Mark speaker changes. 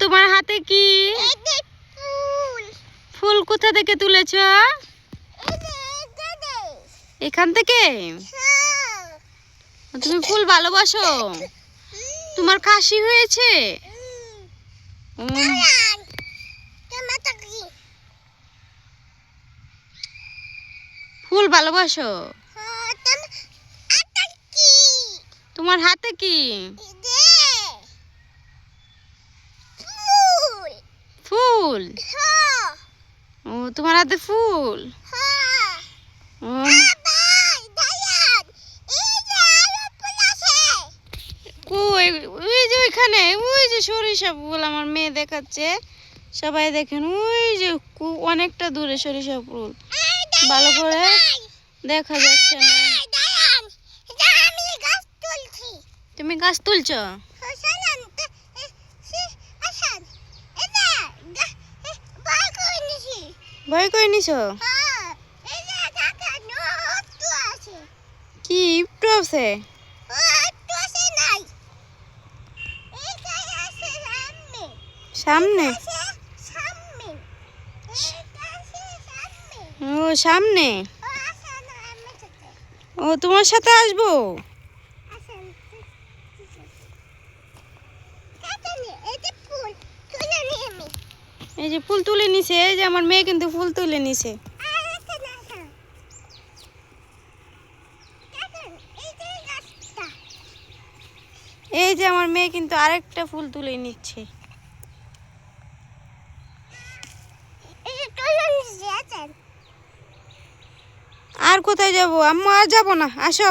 Speaker 1: তোমার হাতে কি?
Speaker 2: ফুল।
Speaker 1: কোথা থেকে তুলেছ? এখান থেকে?
Speaker 2: হ্যাঁ।
Speaker 1: তুমি ফুল ভালোবাসো? তোমার কাশি হয়েছে? ফুল ভালোবাসো?
Speaker 2: হ্যাঁ
Speaker 1: তোমার হাতে কি
Speaker 2: এই যে ফুল
Speaker 1: ফুল? ও তোমার হাতে ফুল? ও, ওই যে ওইখানে ওই যে সরিষা ফুল আমার মেয়ে দেখাচ্ছে। সবাই দেখেন ওই যে কু- অনেকটা দূরে সরিষা ফুল। ভালো করে দেখা যাচ্ছে না। তুমি গাছ তুলছ? ভয় করে নিছো?
Speaker 2: হ্যাঁ
Speaker 1: কি একটু আছে?
Speaker 2: সামনে।
Speaker 1: ও সামনে?
Speaker 2: ও
Speaker 1: তোমার সাথে আসব
Speaker 2: আসেন কাকা নি এই যে ফুল তুলে নিয়ে আমি
Speaker 1: এই যে ফুল তুলে নিছে, এই যে আমার মেয়ে কিন্তু ফুল তুলে নিছে।
Speaker 2: এই যে
Speaker 1: আমার মেয়ে কিন্তু আরেকটা ফুল তুলে নিচ্ছে। আর কোথায় যাব? আম্মু, আর যাব না, আসো।